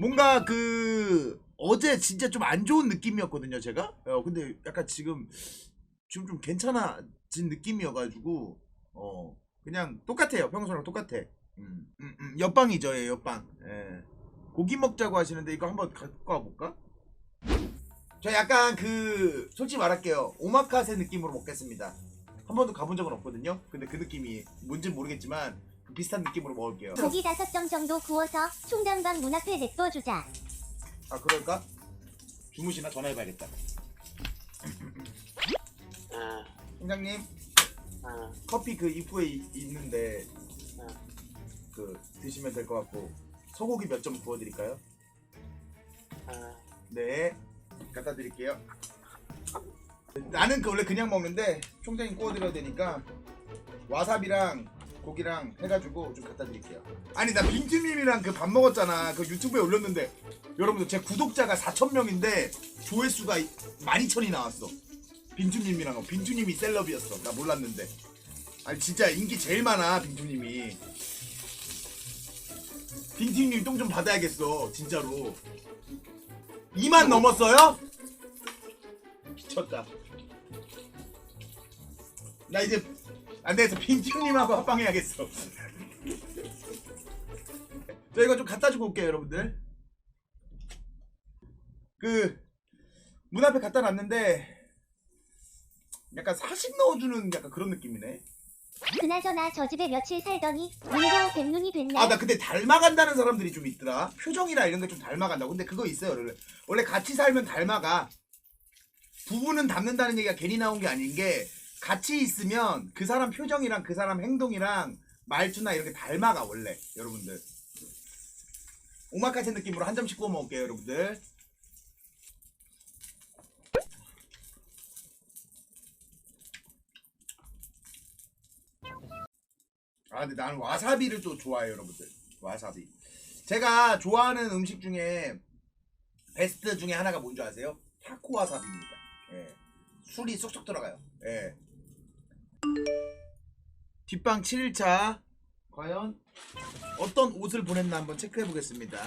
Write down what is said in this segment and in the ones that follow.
뭔가 그 어제 진짜 좀 안 좋은 느낌이었거든요 제가. 어 근데 약간 지금 지금 좀 괜찮아진 느낌이어가지고 어 그냥 똑같아요. 평소랑 똑같아. 음, 음, 음, 옆방이죠 예, 옆방. 예. 고기 먹자고 하시는데 이거 한번 갖고 와볼까? 저 약간 그 솔직히 말할게요. 오마카세 느낌으로 먹겠습니다. 한 번도 가본 적은 없거든요. 근데 그 느낌이 뭔지는 모르겠지만 그 비슷한 느낌으로 먹을게요 고기 다섯 점 정도 구워서 총장방 문 앞에 냅둬주자. 아 그럴까? 주무시나 전화해봐야겠다 아, 총장님 아, 커피 그 입구에 이- 있는데 아. 그 드시면 될 것 같고 소고기 몇 점 구워드릴까요? 아, 네 갖다 드릴게요 나는 그 원래 그냥 먹는데 총장님 구워드려야 되니까 와사비랑 고기랑 해가지고 좀 갖다 드릴게요. 아니 나 빈트님이랑 그 밥 먹었잖아. 그 유튜브에 올렸는데. 여러분들 제 구독자가 4천 명인데 조회수가 12,000이 나왔어. 빈투님이랑 빈투님이 셀럽이었어. 나 몰랐는데. 아니 진짜 인기 제일 많아 빈투님이. 빈투님 똥 좀 받아야겠어 진짜로. 2만 넘었어요? 미쳤다. 나 이제 안돼서 빈투님하고 합방해야겠어 저 이거 좀 갖다 주고 올게요 여러분들 그 문 앞에 갖다 놨는데 약간 사식 넣어주는 약간 그런 느낌이네. 그나저나 저 집에 며칠 살더니 문고 뱀눈이 됐네. 아 나 근데 닮아간다는 사람들이 좀 있더라. 표정이나 이런 게 좀 닮아간다. 근데 그거 있어요. 원래, 원래 같이 살면 닮아가. 부부는 닮는다는 얘기가 괜히 나온 게 아닌 게 같이 있으면 그 사람 표정이랑 그 사람 행동이랑 말투나 이렇게 닮아가 원래 여러분들. 오마카세 느낌으로 한 점씩 구워 먹을게요 여러분들. 아 근데 나는 와사비를 또 좋아해요 여러분들 와사비 제가 좋아하는 음식 중에 베스트 중에 하나가 뭔지 아세요? 타코 와사비입니다 예. 술이 쏙쏙 들어가요 예. 뒷방 7일차 과연 어떤 옷을 보냈나 한번 체크해 보겠습니다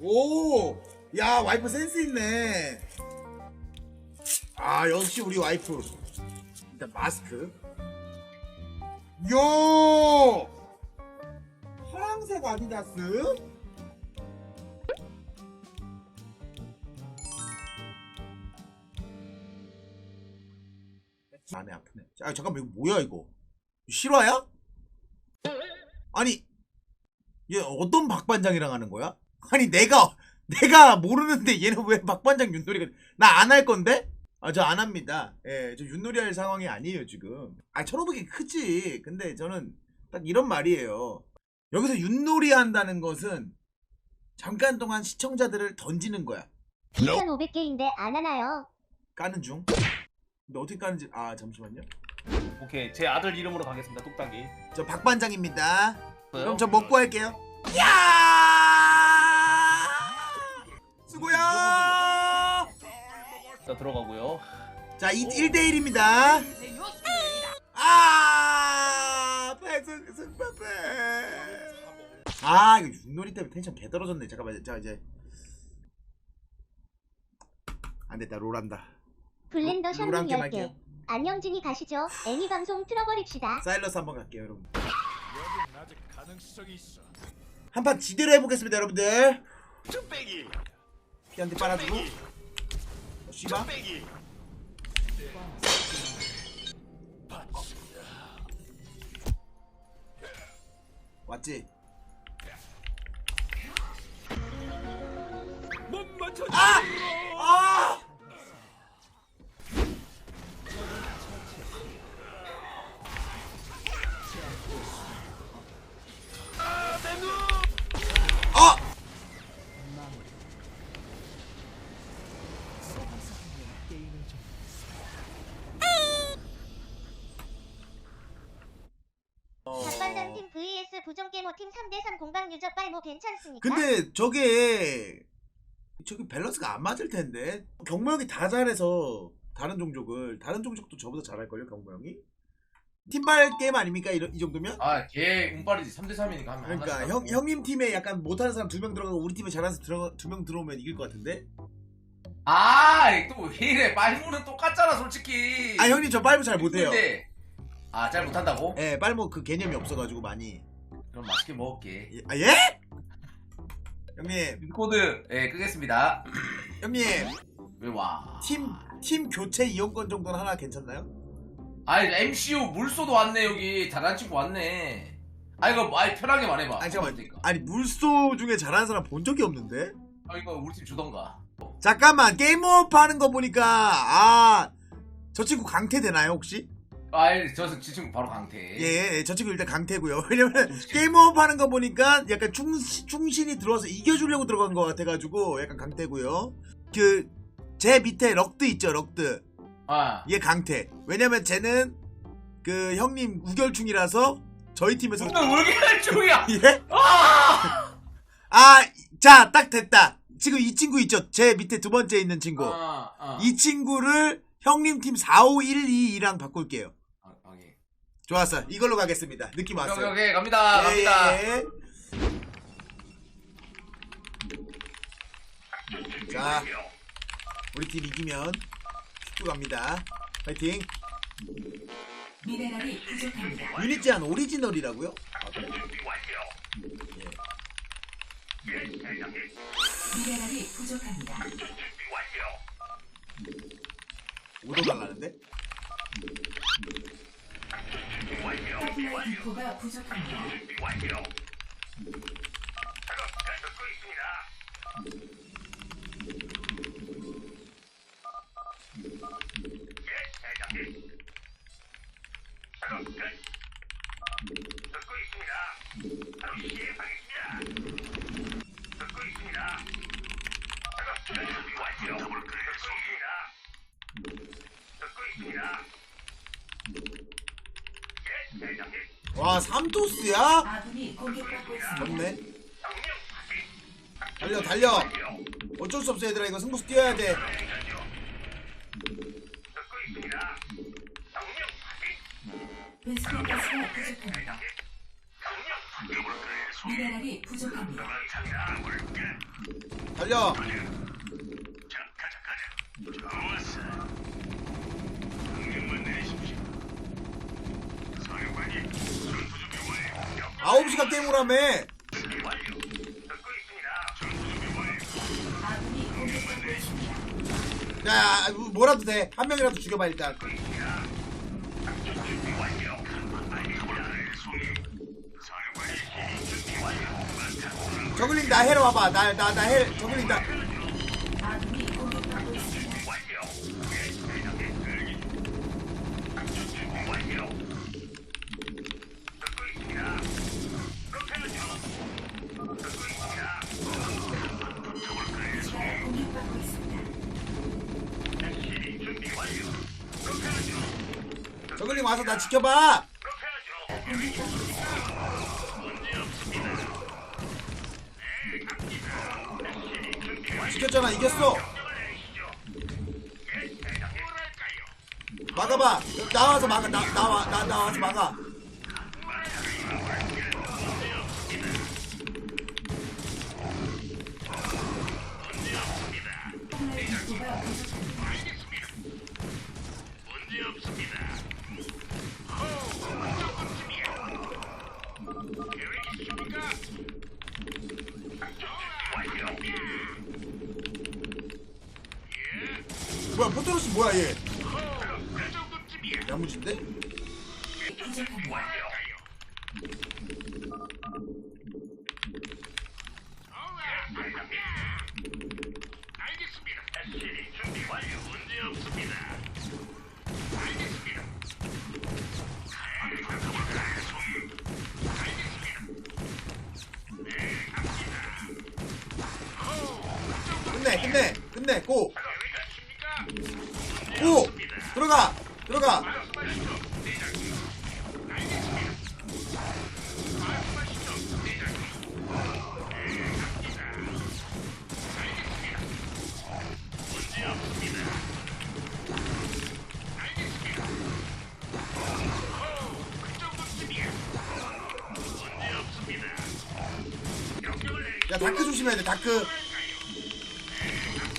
오! 야 와이프 센스 있네 아 역시 우리 와이프 일단 마스크 요! 파랑색 아디다스? 안에 아프네. 아 잠깐만 이거 뭐야 이거? 실화야? 아니 얘 어떤 박반장이랑 하는 거야? 아니 내가 내가 모르는데 얘는 왜 박반장 윷놀이가 나 안 할 건데? 아 저 안 합니다. 예, 저 윷놀이 할 상황이 아니에요 지금. 아 천오백이 크지. 근데 저는 딱 이런 말이에요. 여기서 윷놀이 한다는 것은 잠깐 동안 시청자들을 던지는 거야. 2,500개인데 안 하나요? 까는 중. 근데 어떻게 까는지 아 잠시만요. 오케이 제 아들 이름으로 가겠습니다 뚝딱이 저 박반장입니다. 그럼 저뭐 먹고 할게요. 야! 수고야. 자 들어가고요 자, 1대1입니다. 아! 패승 승패패. 아, 이거 윷놀이 때문에 텐션 개 떨어졌네. 잠깐만. 자, 이제 안 됐다. 롤한다. 블렌더 게임 10개. 할게요. 안녕진이 가시죠. 애니 방송 틀어버립시다. 사일러스 한번 갈게요, 여러분. 여긴 아직 가능성이 있어. 한판 지대로 해보겠습니다, 여러분들. 피한테 빨아주고. 어, 씨바. 왔지? 못 맞춰. 아! 아! 아! 공방 유저 빨모 괜찮습니까? 근데 저게 저기 밸런스가 안 맞을 텐데 경모 형이 다 잘해서 다른 종족을 다른 종족도 저보다 잘할걸요 경모 형이 팀발 게임 아닙니까? 이, 이 정도면? 아, 걔 운빨이지. 3대 3이니까 하면 그러니까 하나씩 형. 형님 팀에 약간 못하는 사람 두 명 들어가고 우리 팀에 잘하는 사람 두명 들어오면 이길 것 같은데? 아, 또 왜 이래? 빨무는 똑같잖아, 솔직히. 아 형님 저 빨무 잘 못해요. 근데 아, 잘 못한다고? 예, 빨무 그 개념이 없어가지고 많이. 그럼 맛있게 먹을게. 예- 아 예? 형님, 코드 예, 끄겠습니다. 형님 왜 와? 팀 팀 교체 이용권 정도는 하나 괜찮나요? 아니, MCU 물소도 왔네, 여기. 잘한 친구 왔네. 아, 이거, 아이, 편하게 말해봐. 아니 잠깐만, 그러니까. 아니 물소 중에 잘하는 사람 본 적이 없는데? 아, 이거 우리 팀 주던가. 잠깐만 게임오프 하는 거 보니까 아 저 친구 강태 되나요 혹시? 아이, 저, 저 친구 바로 강태. 예, 예, 저 친구 일단 강태고요. 왜냐면 게임오프 하는 거 보니까 약간 충신, 충신이 들어와서 이겨주려고 들어간 것 같아가지고 약간 강태고요. 그 제 밑에 럭드 있죠, 럭드. 아, 얘 강태. 왜냐면 쟤는 그 형님 우결충이라서 저희 팀에서 무슨 중이야! 예? 아! 아, 자, 딱 됐다. 지금 이 친구 있죠? 제 밑에 두 번째 있는 친구. 아, 아. 이 친구를 형님 팀 45122랑 바꿀게요. 좋았어. 이걸로 가겠습니다. 느낌 오케이, 왔어요. 오케이, 갑니다. 예, 갑니다. 예, 예. 자, 우리 팀 이기면 큐 갑니다. 파이팅. 미네랄이 부족합니다. 유닛 제한 오리지널이라고요? 미네랄이 부족합니다. 오더 달라는데? 서플라이 디포가 부족합니다. 와, 삼토스야? 아군이 공격받고 있습니다. 좋네. 달려, 달려. 어쩔 수 없어, 얘들아. 이거 승부수 뛰어야 돼. 베스킨 가스가 부족합니다. 미네랄이 부족합니다. 달려. 아홉 시간 게임을 하며. 야, 뭐라도 돼. 한 명이라도 죽여봐, 일단. 저글링 나 해러 와봐. 나, 나, 나 해. 저글링 나. 저글링 와서 나 지켜봐. 지켰잖아. 이겼어. 막아봐. 나와서 막아. 나, 나와. 나, 나와서 막아. 뭐야, 얘. 야무진데? 끝내, 끝내, 끝내, 고! 오! 들어가! 들어가! 야 다크 조심해야 돼 다크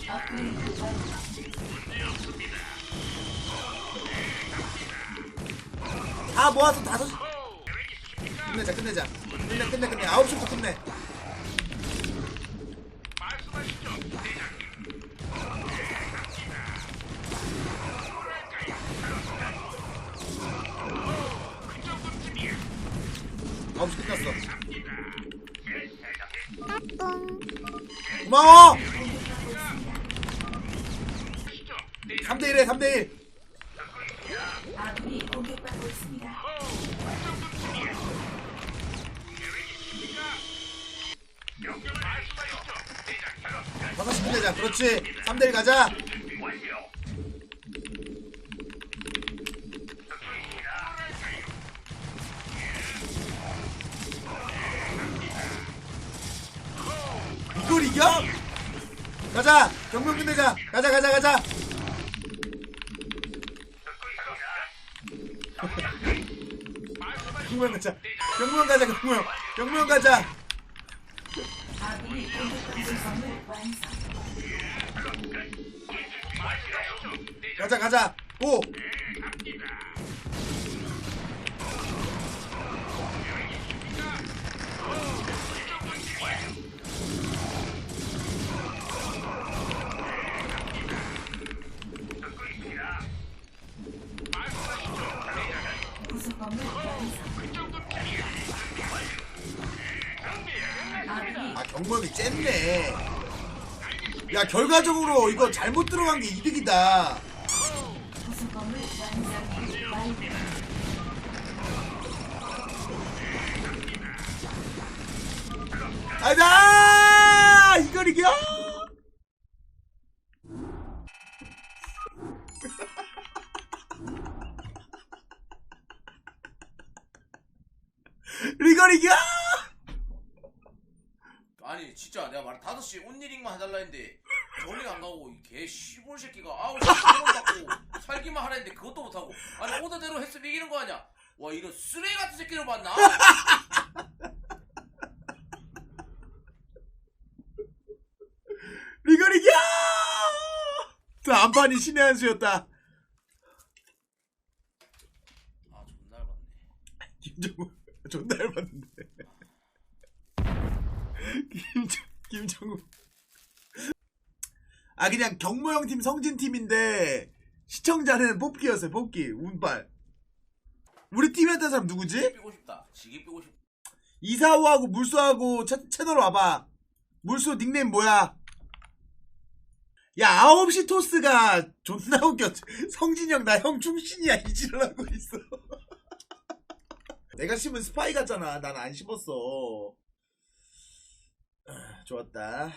아, 음. 다 모아서 다섯 시 끝내자 끝내자. 끝내 끝내 끝내. 아홉 시부터 끝내. 아홉 시 끝났어. 고마워! 3대1에 3대1 3대자 그렇지. 3대1 가자. 이걸 이겨? 가자. 경병 끝내자. 가자 가자 가자. 경무형 가자. 경무형 가자 경무형 경무형 가자. 아군이 공격받는 건물 완성 가자 가자. 오 아 경범이 쨌네 야 결과적으로 이거 잘못 들어간 게 이득이다. 가자 이걸 이겨! 이걸 이겨 진짜 내가 말 5시 온리링만 해달라 했는데 저리 안 가고 이 개 시골 새끼가 아우 받고 살기만 하라 했는데 그것도 못하고. 아니 오더대로 했으면 이기는 거 아니야? 와 이런 쓰레기 같은 새끼를 봤나? 이걸 이겨 또 안판이 신의 한 수였다. 아 존나 얇았네. 김정우 존나 닮았는데 김정 김정우. 아 그냥 경모형 팀 성진 팀인데 시청자는 뽑기였어요 뽑기. 운빨. 우리 팀이었던 사람 누구지? 빼고 싶다. 지기 빼고 싶다 이사우하고 물소하고 채, 채널 와봐. 물소 닉네임 뭐야? 야 9시 토스가 존나 웃겨 성진형 나 형 충신이야. 하고 있어. 내가 씹은 스파이 같잖아. 난안 씹었어. 아, 좋았다